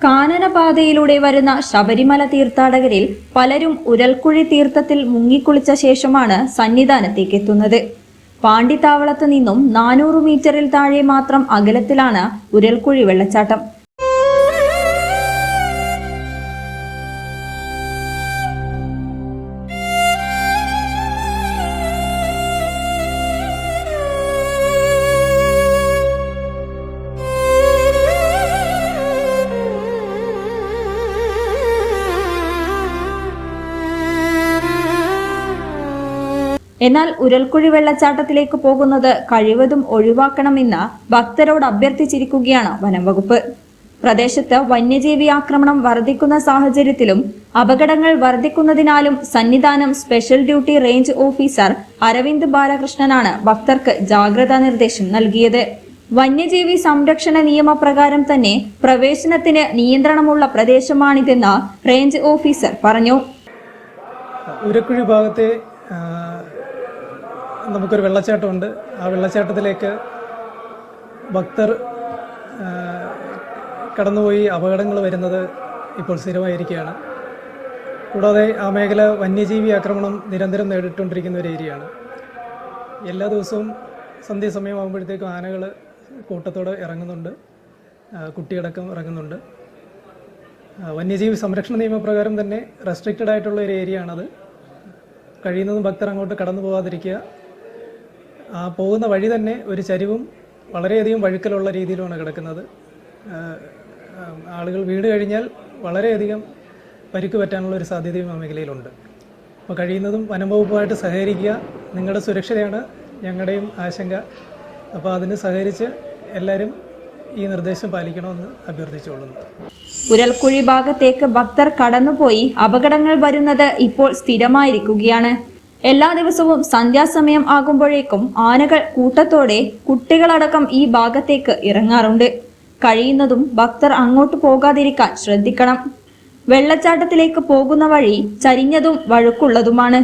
കാനനപാതയിലൂടെ വരുന്ന ശബരിമല തീർത്ഥാടകരിൽ പലരും ഉരൽക്കുഴി തീർത്ഥത്തിൽ മുങ്ങിക്കുളിച്ച ശേഷമാണ് സന്നിധാനത്തേക്ക് എത്തുന്നത് പാണ്ടിത്താവളത്ത് നിന്നും നാനൂറ് മീറ്ററിൽ താഴെ മാത്രം അകലത്തിലാണ് ഉരൽക്കുഴി വെള്ളച്ചാട്ടം. എന്നാൽ ഉരൽക്കുഴി വെള്ളച്ചാട്ടത്തിലേക്ക് പോകുന്നത് കഴിവതും ഒഴിവാക്കണമെന്ന് ഭക്തരോട് അഭ്യർത്ഥിച്ചിരിക്കുകയാണ് വനംവകുപ്പ് പ്രദേശത്ത് വന്യജീവി ആക്രമണം വർദ്ധിക്കുന്ന സാഹചര്യത്തിലും അപകടങ്ങൾ വർദ്ധിക്കുന്നതിനാലും Sannidhanam special duty range officer Aravind ബാലകൃഷ്ണനാണ് ഭക്തർക്ക് ജാഗ്രതാ നിർദ്ദേശം നൽകിയത്. വന്യജീവി സംരക്ഷണ നിയമപ്രകാരം തന്നെ പ്രവേശനത്തിന് നിയന്ത്രണമുള്ള പ്രദേശമാണിതെന്ന് റേഞ്ച് ഓഫീസർ പറഞ്ഞു. ഉരക്കുഴി ഭാഗത്തെ നമുക്കൊരു വെള്ളച്ചാട്ടമുണ്ട്. ആ വെള്ളച്ചാട്ടത്തിലേക്ക് ഭക്തർ കടന്നുപോയി അപകടങ്ങൾ വരുന്നത് ഇപ്പോൾ സ്ഥിരമായിരിക്കുകയാണ്. കൂടാതെ ആ മേഖല വന്യജീവി ആക്രമണം നിരന്തരം നേരിട്ടുകൊണ്ടിരിക്കുന്ന ഒരു ഏരിയയാണ്. എല്ലാ ദിവസവും സന്ധ്യാസമയമാകുമ്പോഴത്തേക്കും ആനകൾ കൂട്ടത്തോടെ ഇറങ്ങുന്നുണ്ട്. കുട്ടിയടക്കം ഇറങ്ങുന്നുണ്ട്. വന്യജീവി സംരക്ഷണ നിയമപ്രകാരം തന്നെ റെസ്ട്രിക്റ്റഡ് ആയിട്ടുള്ള ഒരു ഏരിയ ആണത് കഴിയുന്നതും ഭക്തർ അങ്ങോട്ട് കടന്നു പോകാതിരിക്കുക. ആ പോകുന്ന വഴി തന്നെ ഒരു ചരിവും വളരെയധികം വഴുക്കലുള്ള രീതിയിലുമാണ് കിടക്കുന്നത്. ആളുകൾ വീട് കഴിഞ്ഞാൽ വളരെയധികം പരിക്ക് പറ്റാനുള്ള ഒരു സാധ്യതയും ആ മേഖലയിലുണ്ട്. അപ്പോൾ കഴിയുന്നതും വനം വകുപ്പുമായിട്ട് സഹകരിക്കുക നിങ്ങളുടെ സുരക്ഷയാണ് ഞങ്ങളുടെയും ആശങ്ക. അപ്പോൾ അതിന് സഹകരിച്ച് എല്ലാവരും ഈ നിർദ്ദേശം പാലിക്കണമെന്ന് അഭ്യർത്ഥിച്ചുകൊള്ളുന്നു. ഉരൽക്കുഴി ഭാഗത്തേക്ക് ഭക്തർ കടന്നുപോയി. അപകടങ്ങൾ വരുന്നത് ഇപ്പോൾ സ്ഥിരമായിരിക്കുകയാണ്. എല്ലാ ദിവസവും സന്ധ്യാസമയം ആകുമ്പോഴേക്കും ആനകൾ കൂട്ടത്തോടെ കുട്ടികളടക്കം ഈ ഭാഗത്തേക്ക് ഇറങ്ങാറുണ്ട്. കഴിയുന്നതും ഭക്തർ അങ്ങോട്ട് പോകാതിരിക്കാൻ ശ്രദ്ധിക്കണം. വെള്ളച്ചാട്ടത്തിലേക്ക് പോകുന്ന വഴി ചരിഞ്ഞതും വഴുക്കുള്ളതുമാണ്.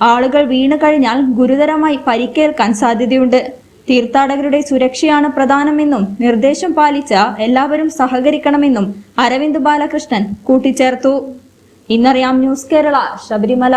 ആളുകൾ വീണു കഴിഞ്ഞാൽ ഗുരുതരമായി പരിക്കേൽക്കാൻ സാധ്യതയുണ്ട്. തീർത്ഥാടകരുടെ സുരക്ഷയാണ് പ്രധാനമെന്നും നിർദ്ദേശം പാലിച്ച എല്ലാവരും സഹകരിക്കണമെന്നും അരവിന്ദ് ബാലകൃഷ്ണൻ കൂട്ടിച്ചേർത്തു. ഇന്നറിയാം ന്യൂസ് കേരള ശബരിമല.